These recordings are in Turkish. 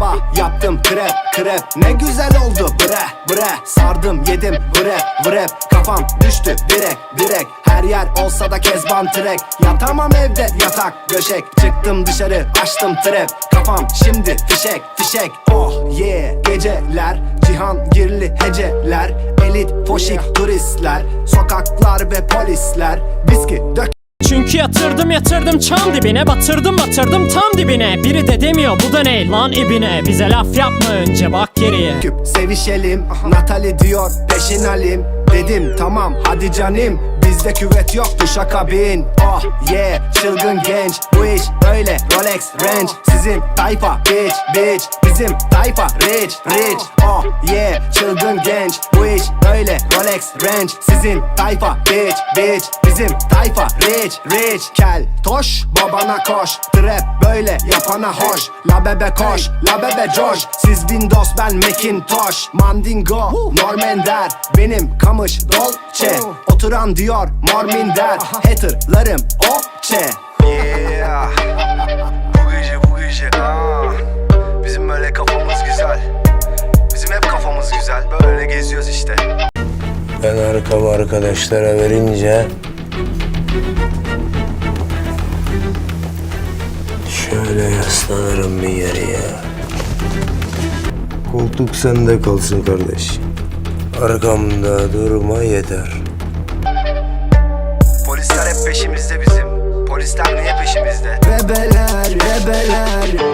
sabah yaptım krep krep Ne güzel oldu bre bre. Sardım yedim vrep vrep Kafam düştü direk direk. Her yer olsa da kezban trek. Yatamam evde yatak döşek. Çıktım dışarı açtım trap Kafam şimdi fişek fişek. Oh yeah. Geceler cihan girli heceler. Elit foşik turistler. Sokaklar ve polisler. Viski dök Çünkü yatırdım yatırdım çam dibine Batırdım batırdım tam dibine. Biri de demiyor bu da ne lan ibine? Bize laf yapma önce bak geriye. Küp sevişelim. Natali diyor peşin alim. Dedim tamam hadi canim Bizde küvet yok duşa kabin Oh yeah çılgın genç. Bu iş böyle Rolex Range. Sizin tayfa bitch bitch. Bizim tayfa rich rich. Oh yeah çılgın genç. Bu iş böyle Rolex Range. Sizin tayfa bitch bitch. Bizim tayfa rich rich. Kel toş babana koş. Trap böyle yapana hoş. La bebe koş la bebe coş. Siz Windows ben Macintosh. Mandingo Normender Benim kamış Dolce Oturan diyor Morminder Haterlarım Oçe Yeah. Bu gece bu gece. Aa. Bizim böyle kafamız güzel. Bizim hep kafamız güzel. Böyle geziyoruz işte. Ben arkamı arkadaşlara verince Şöyle yaslanırım bir yere Koltuk sende kalsın kardeş Arkamda durma yeter. Polisler hep peşimizde bizim. Polisler niye peşimizde? Bebeler bebeler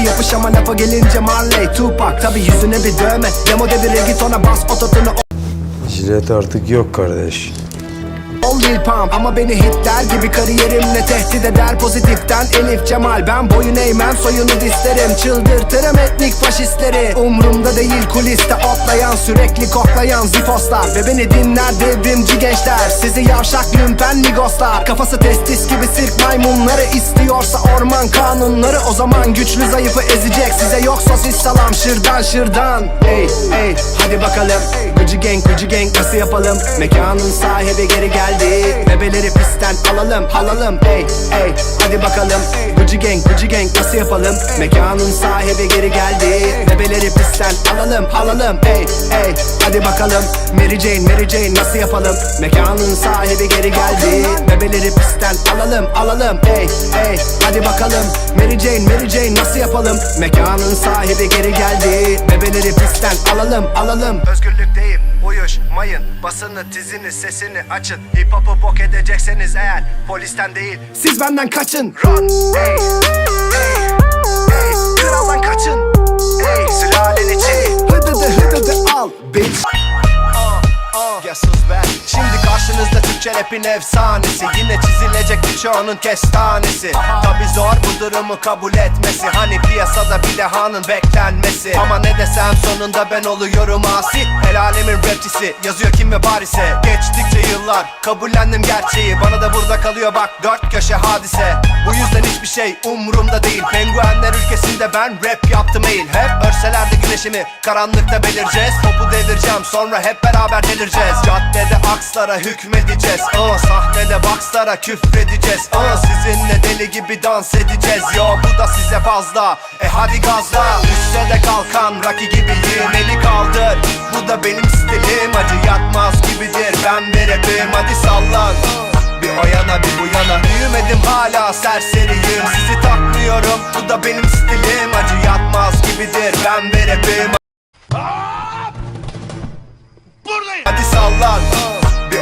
gibi yapış ama lafa gelince Marley Tupac Tabi yüzüne bir dövme. Demo devir reggaetona bas ototunu. Jilet artık yok kardeş Ol Lil Pump. Ama beni hitler gibi kariyerimle tehdit eder Pozitiften. Elif Cemal Ben boyun eğmem soyunu dislerim Çıldırtırım etnik faşistleri. Umrumda değil kuliste otlayan Sürekli koklayan zifoslar. Ve beni dinler devrimci gençler. Sizi yavşak lümpen migoslar Kafası testis gibi sirk maymunları istiyorsa orman kanunları. O zaman güçlü zayıfı ezecek. Size yok sosis salam. Şırdan şırdan. Ey ey hadi bakalım Gucci gang Gucci gang nasıl yapalım? Mekanın sahibi geri geldi. Bebeleri pistten alalım alalım Ey ey hadi bakalım. Gucci gang Gucci gang nasıl yapalım? Mekanın sahibi geri geldi. Bebeleri pistten alalım alalım Ey ey hadi bakalım. Mary Jane Mary Jane nasıl yapalım? Mekanın sahibi geri geldi. Bebeleri pistten alalım alalım. Ey ey hadi bakalım. Mary Jane Mary Jane nasıl yapalım? Mekanın sahibi geri geldi. Bebeleri pistten alalım alalım. Özgürlük değil uyuşmayın. Basını tizini sesini açın. Hip hop'u bok edecekseniz eğer Polisten değil Siz benden kaçın. Run. Ey ey ey Kraldan kaçın. Ey sülalen için Hıdıdı hıdıdı al. Bitch Ya sus Şimdi karşınızda Türkçe rapin efsanesi. Yine çizilecek birçoğunun kestanesi. Tabi zor bu durumu kabul etmesi. Hani piyasada bile hanın beklenmesi. Ama ne desem sonunda ben oluyorum asi El alemin rapçisi yazıyor kim ve Paris'e. Geçtikçe yıllar kabullendim gerçeği. Bana da burada kalıyor bak dört köşe hadise. Bu yüzden hiçbir şey umurumda değil. Penguenler ülkesinde ben rap yaptım eğil. Hep örselerde güneşimi karanlıkta belireceğiz. Topu devireceğim sonra hep beraber delireceğiz Caddede akslara hükmedeceğiz. Aa, Sahnede boxlara küfredeceğiz. Aa, Sizinle deli gibi dans edeceğiz. Yo bu da size fazla. E hadi gazla. Düşse de kalkan Rocky gibiyim Eli kaldır. Bu da benim stilim. Acı yatmaz gibidir. Ben ve rapim hadi sallan bir o yana bir bu yana. Büyümedim hala serseriyim. Sizi takmıyorum. Bu da benim stilim. Acı yatmaz gibidir. Ben ve Hadi sallan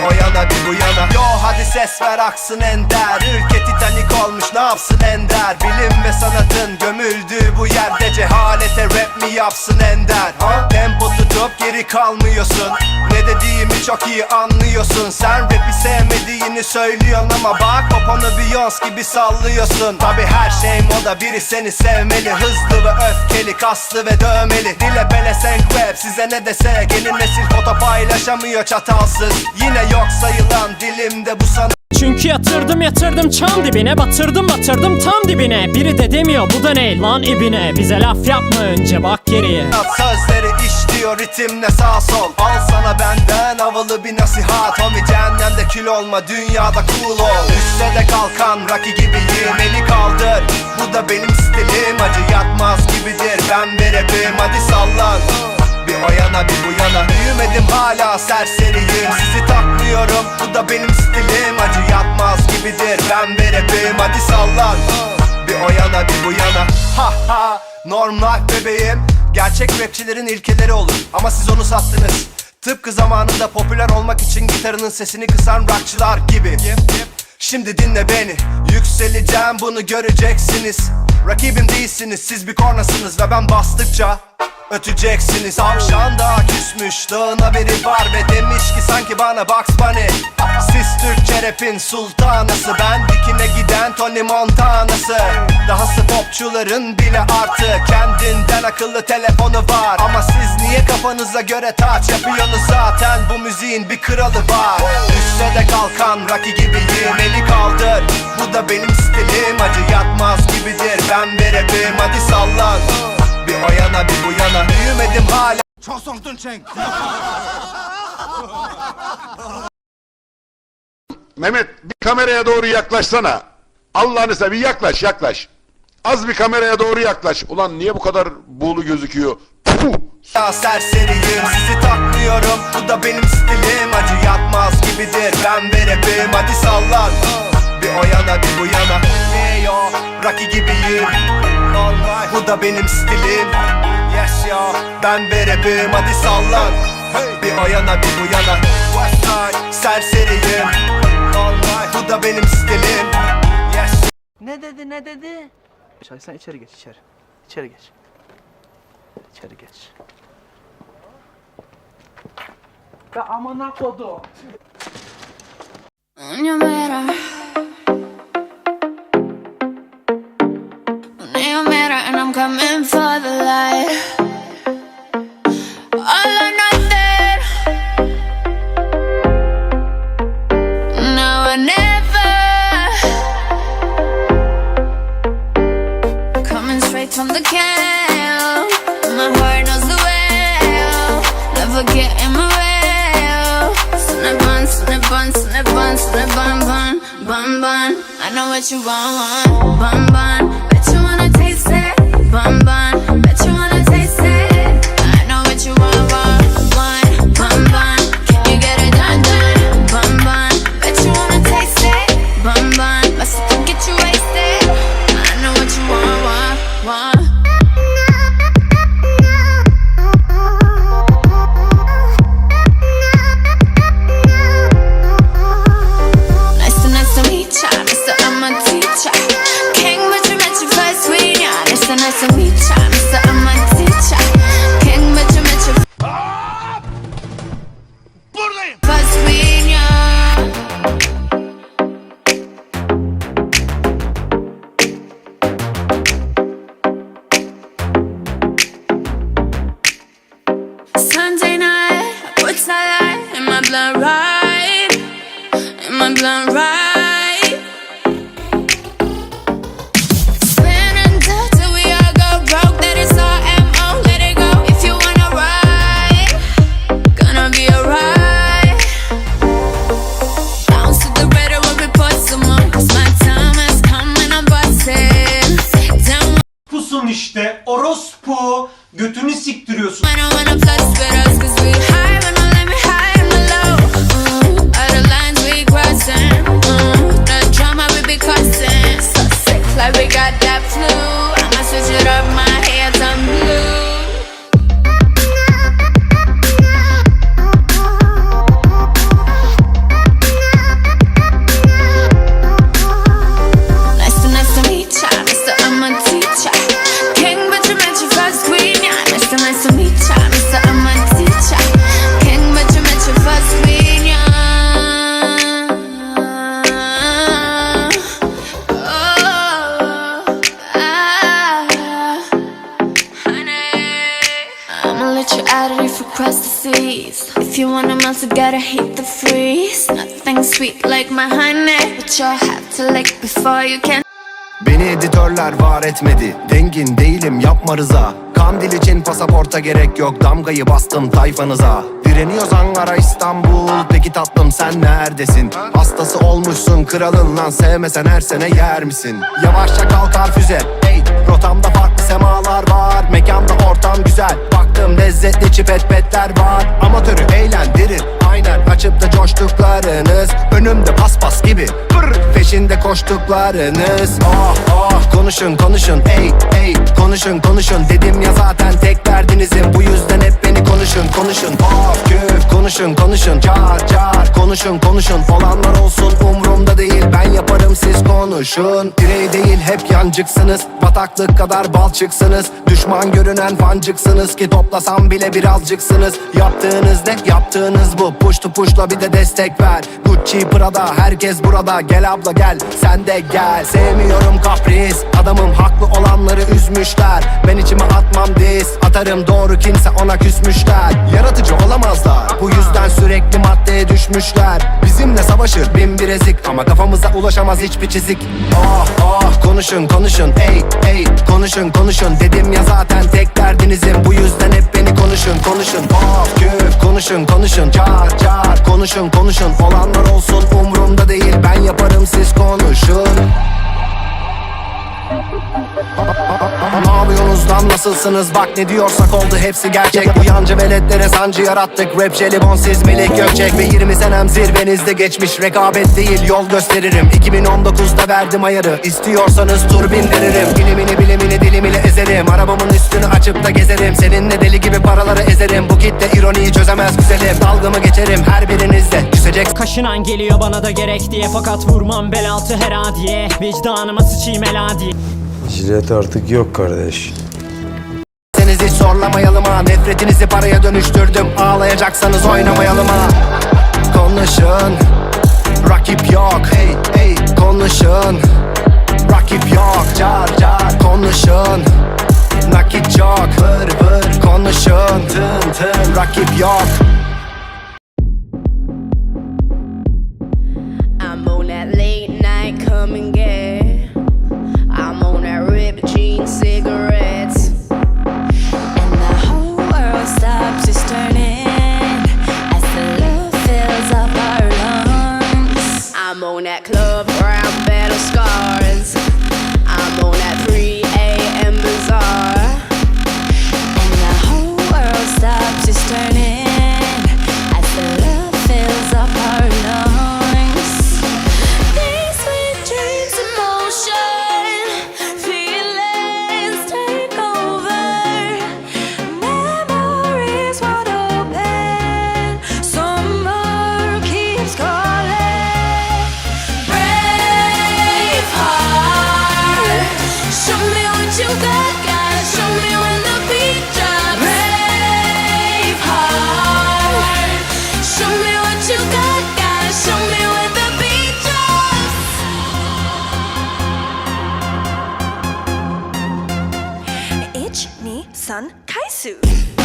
o yana bir bu yana. Yo hadi ses ver aksın ender. Ülke titanik olmuş ne yapsın ender? Bilim ve sanatın gömüldüğü bu yerde Cehalete rap mi yapsın ender? Ha? Tempo tutup geri kalmıyorsun. Ne dediğimi çok iyi anlıyorsun. Sen rapi sevmediğini söylüyorsun ama Bak poponu Beyoncé gibi sallıyorsun. Tabi her şey moda biri seni sevmeli. Hızlı ve öfkeli kaslı ve dövmeli. Dile bele senk rap size ne dese Yeni nesil foto paylaşamıyor çatalsız. Yine yok sayılan dilimde bu sana Çünkü yatırdım yatırdım çam dibine Batırdım batırdım tam dibine. Biri de demiyor bu da ne? Lan ibine. Bize laf yapma önce bak geriye. Sözleri işliyor ritimle sağ sol. Al sana benden havalı bir nasihat. Homie cehennemde kül olma dünyada cool ol. Üste de kalkan Rocky gibiyim eli kaldır. Bu da benim stilim acı yatmaz gibidir. Ben bir rapim hadi sallan. Bir o yana bir bu yana. Büyümedim hala serseriyim. Sizi takmıyorum bu da benim stilim. Acı yatmaz gibidir. Ben bir rapim. Hadi sallan bir o yana bir bu yana. Ha ha. Norm life bebeğim. Gerçek rapçilerin ilkeleri olur. Ama siz onu sattınız. Tıpkı zamanında popüler olmak için gitarının sesini kısan rockçılar gibi. Şimdi dinle beni. Yükseleceğim. Bunu göreceksiniz. Rakibim değilsiniz. Siz bir kornasınız Ve ben bastıkça öteceksiniz. Tavşan da küsmüş dağına biri var Ve demiş ki sanki bana Bugs Bunny Siz Türkçe rapin sultanası Ben dikine giden Tony Montana'sı. Dahası popçuların bile artık Kendinden akıllı telefonu var. Ama siz niye kafanıza göre taç yapıyorsunuz? Zaten Bu müziğin bir kralı var. Üste de kalkan Rocky gibiyim eli kaldır. Bu da benim stilim acı yatmaz gibidir. Ben bir rapim hadi sallan yana bir bu yana Büyümedim hala Mehmet bir kameraya doğru yaklaşsana. Allah'ını seveyim yaklaş yaklaş. Az bir kameraya doğru yaklaş. Ulan niye bu kadar buğulu gözüküyor? Puh! Ya serseriyim sizi takmıyorum Bu da benim stilim acı yatmaz gibidir Ben rapim hadi sallan Bir o yana bir bu yana Hey yo Rocky gibiyim Alright. Bu da benim stilim Yes yo Ben rapim hadi sallan Bir o yana bir bu yana Westside Serseriyim. Bu da benim stilim Yes Ne dedi ne dedi? Çay sen içeri geç içeri. İçeri geç. İçeri geç. Ya amına kodu. On, snip on, snip on, bun, bun, bun. I know what you want, want, bun, bun. Bet you wanna taste it, bun, bun. İşte orospu götünü siktiriyorsun. If you wanna melt, gotta heat the freeze. Nothing sweet like my honey, but you'll have to lick before you can. Beni editörler var etmedi Dengin değilim yapma rıza Kandil için pasaporta gerek yok Damgayı bastım tayfanıza Direniyoruz Ankara İstanbul Peki tatlım sen neredesin? Hastası olmuşsun kralın lan Sevmesen her sene yer misin? Yavaşça kalkar füze Hey rotamda farklı semalar var Mekanda ortam güzel lezzetli çipet petler var. Amatörü eğlendirir Aynen açıp da coştuklarınız. Önümde paspas gibi Pır, Peşinde koştuklarınız. Ah ah konuşun konuşun Ey ey konuşun konuşun. Dedim ya zaten tek derdinizin Bu yüzden hep beni konuşun konuşun. Af küf konuşun konuşun. Car car konuşun konuşun. Olanlar olsun umrumda değil. Ben yaparım siz konuşun. Birey değil hep yancıksınız. Bataklık kadar balçıksınız. Düşman görünen fancıksınız. Ki toplasam bile birazcıksınız. Yaptığınız ne? Yaptığınız bu. Push to pushla bir de destek ver. Gucci Prada herkes burada. Gel abla gel. Sen de gel. Sevmiyorum kapris Adamım haklı olanları üzmüşler. Ben içime atmam diz Atarım doğru kimse ona küsmüşler. Yaratıcı olamazlar Bu yüzden sürekli maddeye düşmüşler. Bizimle savaşır bin bir ezik Ama kafamıza ulaşamaz hiçbir çizik. Ah ah konuşun konuşun Ey ey konuşun konuşun. Dedim ya zaten tek derdinizin Bu yüzden hep beni konuşun konuşun. Af küf konuşun konuşun Car car konuşun konuşun Olanlar olsun umrumda değil. Ben yaparım siz konuşun ne yapıyorsunuz nasılsınız? Bak ne diyorsak oldu. Hepsi gerçek. Bu yancı veletlere sancı yarattık. Rap jelibon siz Melek Gökçek Ve 20 senem zirvenizde geçmiş. Rekabet değil yol gösteririm. 2019'da verdim ayarı. İstiyorsanız tur bindiririm Bilimini bilimini dilimini ezerim. Arabamın üstünü açıp da gezerim. Seninle deli gibi paraları ezerim. Bu kitle ironiyi çözemez güzelim. Dalgamı geçerim her birinizde. Küsecek Kaşınan geliyor bana da gerek diye. Fakat vurmam bel altı her adiye. Vicdanıma sıçayım el diye Jilet artık yok kardeş. Seniz hiç zorlamayalım ha. Nefretinizi paraya dönüştürdüm. Ağlayacaksanız oynamayalım ha. Konuşun. Rakip yok. Hey hey. Konuşun. Rakip yok. Car car. Konuşun. Nakit çok Vır vır. Konuşun. Tın tın. Rakip yok son, Kaisu.